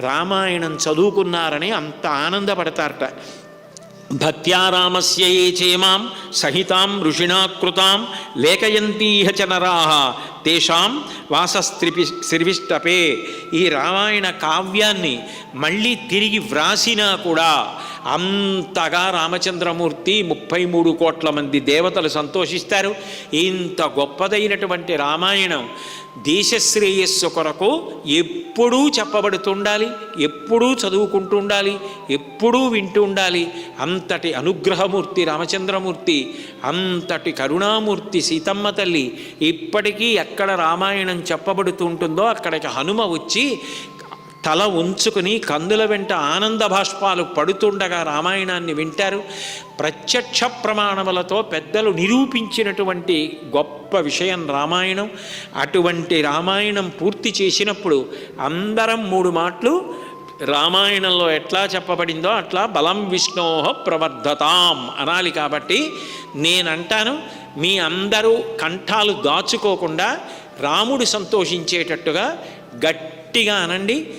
రామాయణం చదువుకున్నారని అంత ఆనందపడతారట. భక్త్యా రామస్య చేమాం సహితాం ఋషిణా కృతాం లేఖయంతీహ చ నరాహ తేషాం వాసస్త్రిపి శిర్విష్టపే ఈ రామాయణ కావ్యాన్ని మళ్ళీ తిరిగి వ్రాసినా కూడా అంతగా రామచంద్రమూర్తి ముప్పై మూడు కోట్ల మంది దేవతలు సంతోషిస్తారు. ఇంత గొప్పదైనటువంటి రామాయణం దేశశ్రేయస్సు కొరకు ఎప్పుడూ చెప్పబడుతుండాలి ఎప్పుడూ చదువుకుంటూ ఉండాలి ఎప్పుడూ వింటూ ఉండాలి అంతటి అనుగ్రహమూర్తి రామచంద్రమూర్తి అంతటి కరుణామూర్తి సీతమ్మ తల్లి ఇప్పటికీ ఎక్కడ రామాయణం చెప్పబడుతూ ఉంటుందో అక్కడికి హనుమ వచ్చి తల ఉంచుకుని కందుల వెంట ఆనంద భాష్పాలు పడుతుండగా రామాయణాన్ని వింటారు. ప్రత్యక్ష ప్రమాణములతో పెద్దలు నిరూపించినటువంటి గొప్ప విషయం రామాయణం. అటువంటి రామాయణం పూర్తి చేసినప్పుడు అందరం మూడు మాటలు రామాయణంలో ఎట్లా చెప్పబడిందో అట్లా బలం విష్ణోహ ప్రవర్ధతాం అనాలి కాబట్టి నేనంటాను మీ అందరూ కంఠాలు దాచుకోకుండా రాముడు సంతోషించేటట్టుగా గట్టిగా అనండి.